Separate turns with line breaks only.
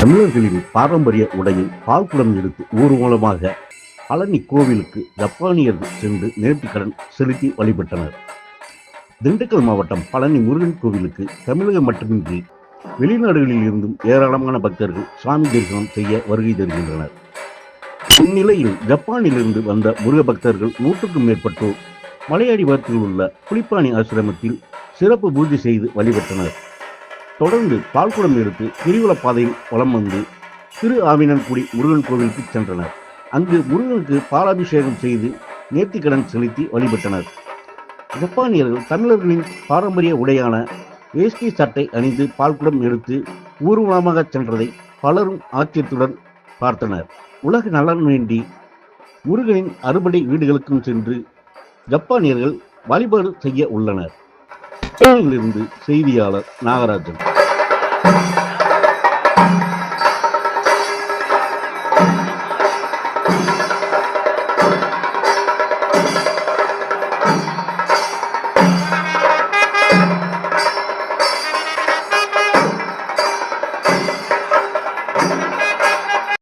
தமிழர்களின் பாரம்பரிய உடையில் பால்குடம் எடுத்து ஊர்வலமாக பழனி கோவிலுக்கு ஜப்பானியர்கள் சென்று நேர்த்திக்கடன் செலுத்தி வழிபட்டனர். திண்டுக்கல் மாவட்டம் பழனி முருகன் கோவிலுக்கு தமிழகம் மட்டுமின்றி வெளிநாடுகளில் இருந்தும் ஏராளமான பக்தர்கள் சுவாமி தரிசனம் செய்ய வருகை தருகின்றனர். இந்நிலையில் ஜப்பானிலிருந்து வந்த முருக பக்தர்கள் நூற்றுக்கும் மேற்பட்டோர் மலையடிவாரத்தில் உள்ள புலிப்பாணி ஆசிரமத்தில் சிறப்பு பூஜை செய்து வழிபட்டனர். தொடர்ந்து பால்குடம் எடுத்து கிரிவல பாதையில் வலம் வந்து திரு ஆவினன்குடி முருகன் கோவிலுக்கு சென்றனர். அங்கு முருகனுக்கு பாலாபிஷேகம் செய்து நேர்த்திக்கடன் செலுத்தி வழிபட்டனர். ஜப்பானியர்கள் தமிழர்களின் பாரம்பரிய உடையான வேஷ்டி சட்டை அணிந்து பால்குடம் எடுத்து ஊர்வலமாக சென்றதை பலரும் ஆச்சரியத்துடன் பார்த்தனர். உலக நலன் வேண்டி முருகனின் அறுபடை வீடுகளுக்கும் சென்று ஜப்பானியர்கள் வழிபாடு செய்ய உள்ளனர். சென்னையிலிருந்து செய்தியாளர் நாகராஜன். you